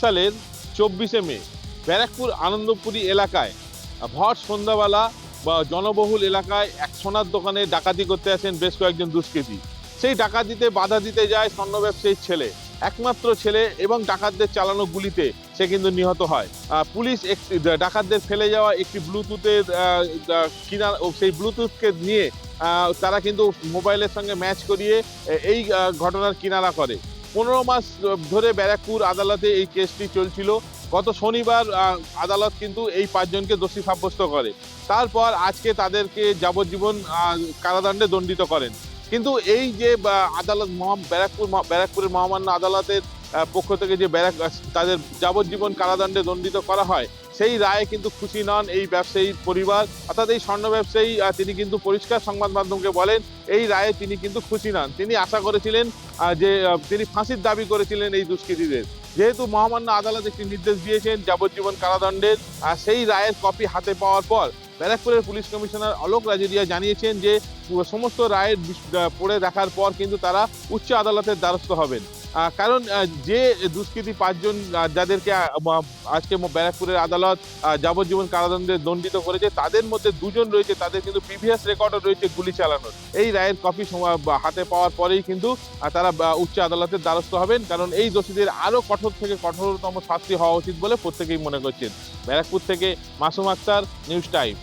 সালের চব্বিশে মে, ব্যারাকপুর আনন্দপুরি এলাকায় ভর সন্ধ্যাবেলা বা জনবহুল এলাকায় এক সোনার দোকানে ডাকাতি করতে আসেন বেশ কয়েকজন দুষ্কৃতী। সেই ডাকাতিতে বাধা দিতে যায় স্বর্ণ ব্যবসায়ীর ছেলে। একমাত্র ছেলে এবং ডাকাতদের চালানো গুলিতে সে কিন্তু নিহত হয়। পুলিশ ডাকাতদের ফেলে যাওয়া একটি ব্লুটুথের কিনা সেই ব্লুটুথকে নিয়ে তারা কিন্তু মোবাইলের সঙ্গে ম্যাচ করিয়ে এই ঘটনার কিনারা করে। পনেরো মাস ধরে ব্যারাকপুর আদালতে এই কেসটি চলছিল। গত শনিবার আদালত কিন্তু এই পাঁচজনকে দোষী সাব্যস্ত করে। তারপর আজকে তাদেরকে যাবজ্জীবন কারাদণ্ডে দণ্ডিত করেন। কিন্তু এই যে আদালত ব্যারাকপুর ব্যারাকপুরের মহামান্য আদালতের পক্ষ থেকে যে ব্যারাক তাদের যাবজ্জীবন কারাদণ্ডে দণ্ডিত করা হয়, সেই রায়ে কিন্তু খুশি নন এই ব্যবসায়ীর পরিবার। অর্থাৎ এই স্বর্ণ ব্যবসায়ী তিনি কিন্তু পরিষ্কার সংবাদ মাধ্যমকে বলেন, এই রায়ে তিনি কিন্তু খুশি নন। তিনি আশা করেছিলেন যে তিনি ফাঁসির দাবি করেছিলেন এই দুষ্কৃতীদের। যেহেতু মহামান্য আদালত একটি নির্দেশ দিয়েছেন যাবজ্জীবন কারাদণ্ডের সেই রায়ের কপি হাতে পাওয়ার পর ব্যারাকপুরের পুলিশ কমিশনার অলোক রাজেরিয়া জানিয়েছেন যে সমস্ত রায়ের পড়ে দেখার পর কিন্তু তারা উচ্চ আদালতের দ্বারস্থ হবেন। কারণ যে দুষ্কৃতী পাঁচজন যাদেরকে আজকে ব্যারাকপুরের আদালত যাবজ্জীবন কারাদণ্ডে দণ্ডিত করেছে, তাদের মধ্যে দুজন রয়েছে, তাদের কিন্তু প্রিভিয়াস রেকর্ডও রয়েছে গুলি চালানোর। এই রায়ের কপি হাতে পাওয়ার পরেই কিন্তু তারা উচ্চ আদালতের দ্বারস্থ হবেন। কারণ এই দোষীদের আরও কঠোর থেকে কঠোরতম শাস্তি হওয়া উচিত বলে প্রত্যেকেই মনে করছেন। ব্যারাকপুর থেকে মাসুম আক্তার, নিউজ টাইম।